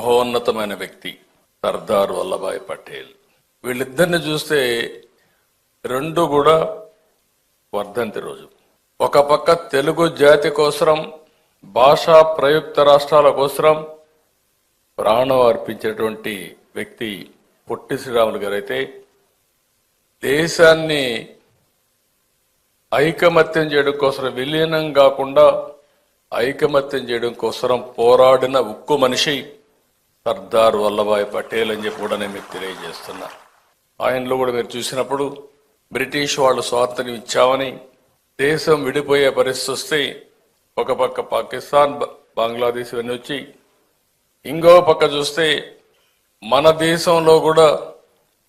మహోన్నతమైన వ్యక్తి సర్దార్ వల్లభాయ్ పటేల్. వీళ్ళిద్దరిని చూస్తే రెండు కూడా వర్ధంతి రోజు. ఒక పక్క తెలుగు జాతి కోసరం భాషా ప్రయుక్త రాష్ట్రాల కోసరం ప్రాణం అర్పించేటువంటి వ్యక్తి పొట్టి శ్రీరాములు గారైతే దేశాన్ని ఐకమత్యం చేయడం కోసం విలీనం కాకుండా ఐకమత్యం చేయడం కోసం పోరాడిన ఉక్కు మనిషి. సర్దార్ వల్లభాయ్ పటేల్ అని చెప్పి కూడా నేను మీకు తెలియజేస్తున్నా. ఆయనలో కూడా మీరు చూసినప్పుడు బ్రిటిష్ వాళ్ళు స్వాతంత్ర్యం ఇచ్చామని దేశం విడిపోయే పరిస్థితి వస్తే ఒక పక్క పాకిస్తాన్ బంగ్లాదేశ్ ఇవన్నీ వచ్చి ఇంకో పక్క చూస్తే మన దేశంలో కూడా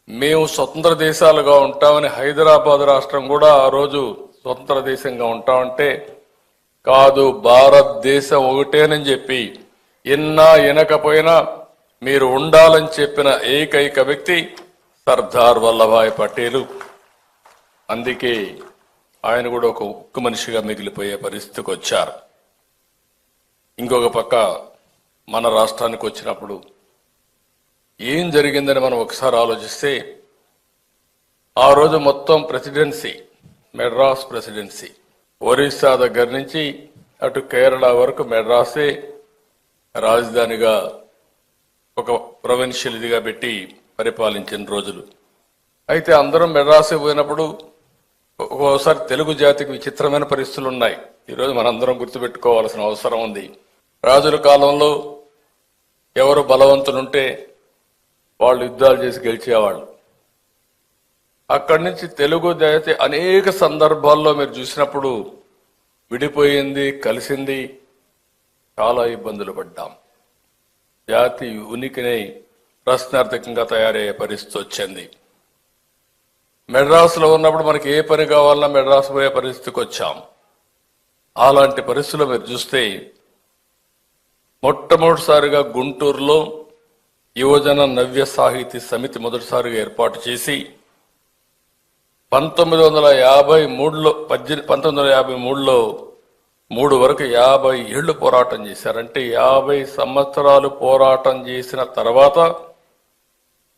మేము స్వతంత్ర దేశాలుగా ఉంటామని హైదరాబాద్ రాష్ట్రం కూడా ఆ రోజు స్వతంత్ర దేశంగా ఉంటామంటే కాదు భారతదేశం ఒకటేనని చెప్పి ఎన్నా ఎనకపోయినా మీరు ఉండాలని చెప్పిన ఏకైక వ్యక్తి సర్దార్ వల్లభాయ్ పటేలు. అందుకే ఆయన కూడా ఒక ఉక్కు మనిషిగా మిగిలిపోయే పరిస్థితికి వచ్చారు. ఇంకొక పక్క మన రాష్ట్రానికి వచ్చినప్పుడు ఏం జరిగిందని మనం ఒకసారి ఆలోచిస్తే ఆ రోజు మొత్తం ప్రెసిడెన్సీ మెడ్రాస్ ప్రెసిడెన్సీ ఒరిస్సా దగ్గర నుంచి అటు కేరళ వరకు మెడ్రాసే రాజధానిగా ఒక ప్రొవిన్షియల్ ఇదిగా పెట్టి పరిపాలించిన రోజులు. అయితే అందరం మెడ్రాసే పోయినప్పుడు ఒక్కోసారి తెలుగు జాతికి విచిత్రమైన పరిస్థితులు ఉన్నాయి. ఈరోజు మనందరం గుర్తుపెట్టుకోవాల్సిన అవసరం ఉంది. రాజుల కాలంలో ఎవరు బలవంతులుంటే వాళ్ళు యుద్ధాలు చేసి గెలిచేవాళ్ళు. అక్కడి నుంచి తెలుగు జాతి అనేక సందర్భాల్లో మీరు చూసినప్పుడు విడిపోయింది కలిసింది చాలా ఇబ్బందులు పడ్డాం. జాతి ఉనికిని ప్రశ్నార్థకంగా తయారయ్యే పరిస్థితి వచ్చింది మెడ్రాస్లో ఉన్నప్పుడు మనకి ఏ పని కావాలన్నా మెడ్రాస్ పోయే పరిస్థితికి వచ్చాం. అలాంటి పరిస్థితులు మీరు చూస్తే మొట్టమొదటిసారిగా గుంటూరులో యువజన నవ్య సాహితీ సమితి మొదటిసారిగా ఏర్పాటు చేసి పంతొమ్మిది వందల యాభై మూడులో పద్దెనిమిది పంతొమ్మిది వందల యాభై మూడులో మూడు వరకు యాభై ఏళ్ళు పోరాటం చేశారంటే యాభై సంవత్సరాలు పోరాటం చేసిన తర్వాత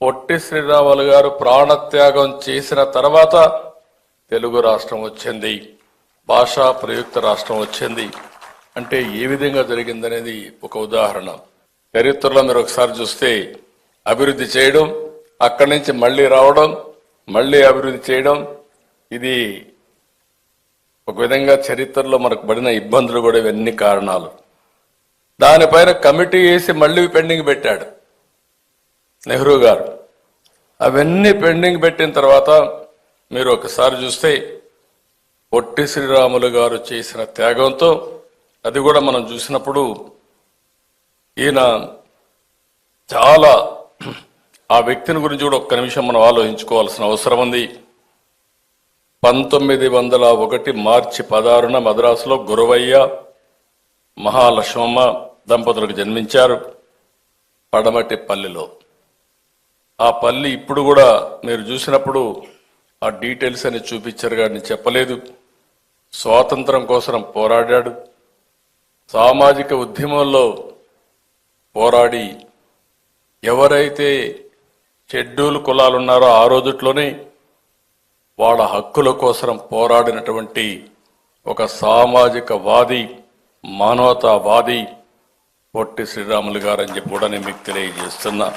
పొట్టి శ్రీరాములు గారు ప్రాణత్యాగం చేసిన తర్వాత తెలుగు రాష్ట్రం వచ్చింది భాషా ప్రయుక్త రాష్ట్రం వచ్చింది. అంటే ఏ విధంగా జరిగిందనేది ఒక ఉదాహరణ. చరిత్రలో మీరు ఒకసారి చూస్తే అభివృద్ధి చేయడం అక్కడి నుంచి మళ్ళీ రావడం మళ్ళీ అభివృద్ధి చేయడం ఇది ఒక విధంగా చరిత్రలో మనకు పడిన ఇబ్బందులు కూడా ఇవన్నీ కారణాలు. దానిపైన కమిటీ వేసి మళ్ళీ పెండింగ్ పెట్టాడు నెహ్రూ గారు. అవన్నీ పెండింగ్ పెట్టిన తర్వాత మీరు ఒకసారి చూస్తే పొట్టి శ్రీరాములు గారు చేసిన త్యాగంతో అది కూడా మనం చూసినప్పుడు ఈయన చాలా ఆ వ్యక్తిని గురించి కూడా ఒక్క నిమిషం మనం ఆలోచించుకోవాల్సిన అవసరం ఉంది. పంతొమ్మిది వందల ఒకటి మార్చి పదహారున మద్రాసులో గురవయ్య మహాలక్ష్మమ్మ దంపతులకు జన్మించారు పడమటి పల్లెలో ఆ పల్లి ఇప్పుడు కూడా మీరు చూసినప్పుడు ఆ డీటెయిల్స్ అని చూపించారు కానీ చెప్పలేదు. స్వాతంత్రం కోసం పోరాడాడు. సామాజిక ఉద్యమంలో పోరాడి ఎవరైతే షెడ్యూల్ కులాలున్నారో ఆ రోజుట్లోనే వాళ్ళ హక్కుల కోసం పోరాడినటువంటి ఒక సామాజిక వాది మానవతావాది పొట్టి శ్రీరాములు గారని చెప్పి కూడా నేను మీకు తెలియజేస్తున్నా.